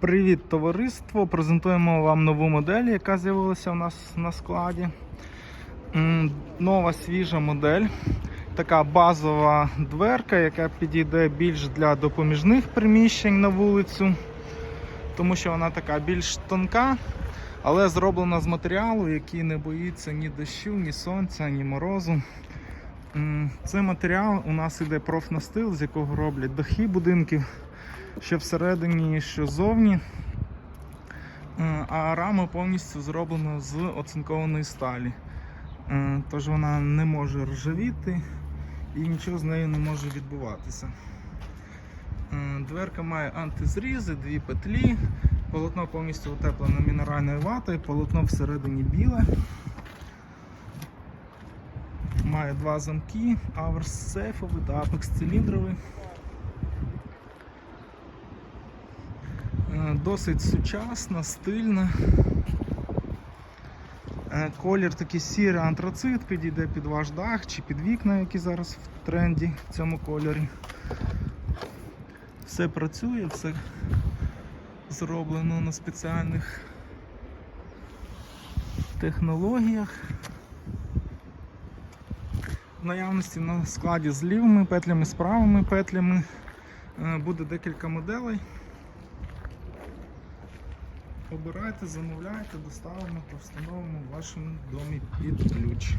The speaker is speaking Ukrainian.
Привіт, товариство! Презентуємо вам нову модель, яка з'явилася у нас на складі. Нова свіжа модель. Така базова дверка, яка підійде більш для допоміжних приміщень на вулицю, тому що вона така більш тонка, але зроблена з матеріалу, який не боїться ні дощу, ні сонця, ні морозу. М, Цей матеріал у нас іде профнастил, з якого роблять дахи будинків, що всередині, що ззовні. Е, А рама повністю зроблена з оцинкованої сталі. Е, Тож вона не може ржавіти і нічого з нею не може відбуватися. Е, Дверка має антизрізи, дві петлі, полотно повністю утеплене мінеральною ватою, полотно всередині біле. Має два замки, аверс сейфовий та апекс циліндровий. Досить сучасна, стильна. Е, Колір такий сірий антрацит, підійде під ваш дах чи під вікна, які зараз в тренді в цьому кольорі. Все працює, все зроблено на спеціальних технологіях. В наявності на складі з лівими петлями, з правими петлями е, буде декілька моделей. Обирайте, замовляйте, доставимо та встановимо в вашому домі під ключ.